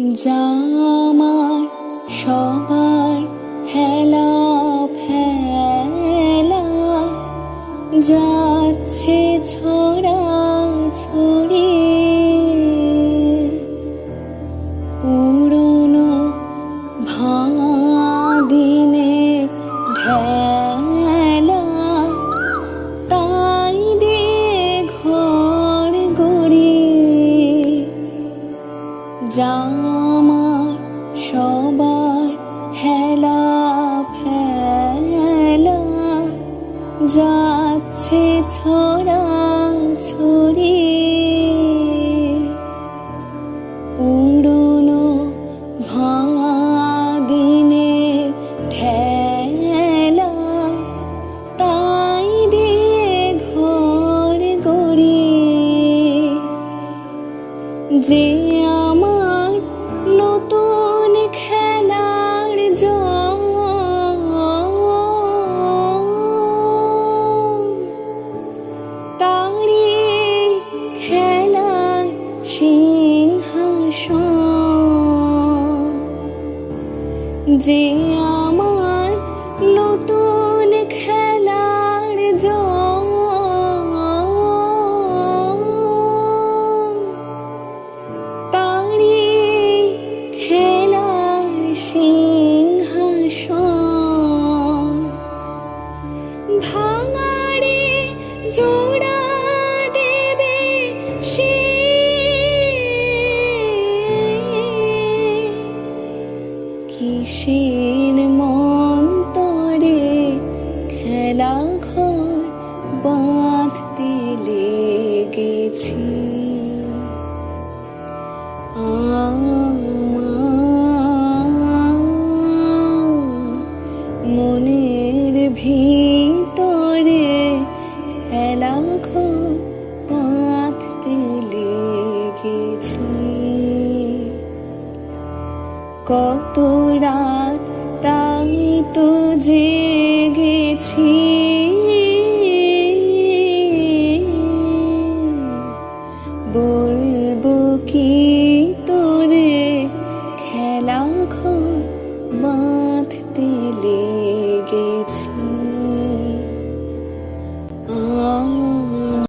জামার সবার হেলা ফেলা যাচ্ছে ছড়া ছড়ি জামার সবার হেলা ফেলা যাচ্ছে ছড়া ছড়ি। পুরনো ভাঙা দিনের ঢেলা তাই দিয়ে ঘর গড়ি যে খেলার সিংহাসন যে আমার কিসের মন্তরে খেলা ঘর বাঁধতে লেগেছি। মনের ভিতরে কত রাত তাই তো জেগেছি।